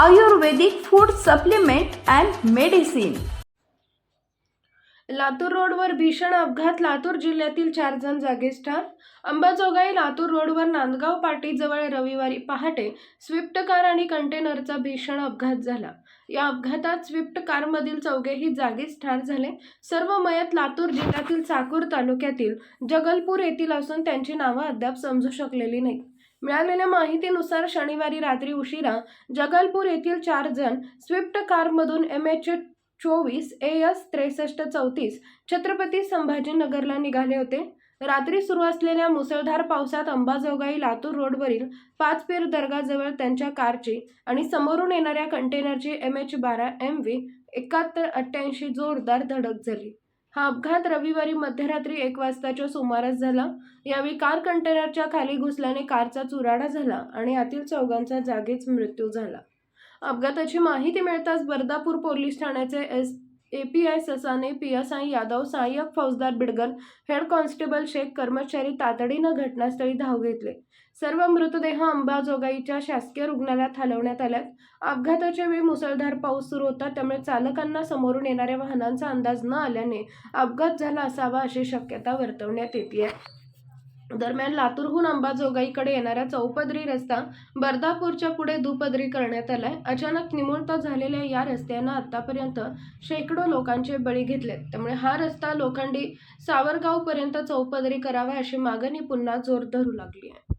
Ayurvedic food supplement and medicine. Latur रोडवर भीषण अपघात. लातूर जिल्ह्यातील चार जण जागीच ठार अंबाजोगाई लातूर रोडवर नांदगाव पाटीजवळ रविवारी पहाटे स्विफ्ट कार आणि कंटेनरचा भीषण अपघात झाला. या अपघातात स्विफ्ट कारमधील चौघेही जागीच ठार झाले. सर्व मयत लातूर जिल्ह्यातील चाकूर तालुक्यातील जगलपूर येथील असून त्यांची नावं अद्याप समजू शकलेली नाहीत. मिळालेल्या माहितीनुसार शनिवारी रात्री उशिरा जगलपूर येथील चार जण स्विफ्ट कारमधून एम एच चोवीस ए एस त्रेसष्ट चौतीस छत्रपती संभाजीनगरला निघाले होते. रात्री सुरू असलेल्या मुसळधार पावसात अंबाजोगाई लातूर रोडवरील पाच पीर दर्गाजवळ त्यांच्या कारची आणि समोरून येणाऱ्या कंटेनरची एम एच बारा एम व्ही एकाहत्तर अठ्ठ्याऐंशी जोरदार धडक झाली. हा अपघात रविवारी मध्यरात्री एक वाजताच्या सुमारास झाला. यावेळी कार कंटेनरच्या खाली घुसल्याने कारचा चुराडा झाला आणि यातील चौघांचा जागीच मृत्यू झाला. अपघाताची माहिती मिळताच बर्दापूर पोलीस ठाण्याचे S A P I Sasane P S I Yadav सहाय्यक फौजदार बिडगल हेड कॉन्स्टेबल शेख कर्मचारी तातडीनं घटनास्थळी धाव घेतले. सर्व मृतदेह अंबाजोगाईच्या शासकीय रुग्णालयात हलवण्यात आल्यात. अपघाताच्या वेळी मुसळधार पाऊस सुरू होता त्यामुळे चालकांना समोरून येणाऱ्या वाहनांचा अंदाज न आल्याने अपघात झाला असावा अशी शक्यता वर्तवण्यात येते दरम्यान लातूरहून अंबाजोगाईकडे येणारा चौपदरी रस्ता बर्दापूरच्या पुढे दुपदरी करण्यात आलाय. अचानक निमुळता झालेल्या या रस्त्यानं आतापर्यंत शेकडो लोकांचे बळी घेतलेत. त्यामुळे हा रस्ता लोखंडी सावरगावपर्यंत चौपदरी करावा अशी मागणी पुन्हा जोर धरू लागली आहे.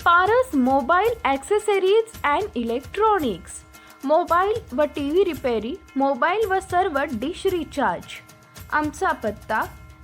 Paras mobile accessories and electronics. Mobile व टी व्ही रिपेरी मोबाईल व सर्व डिश रिचार्ज. आमचा पत्ता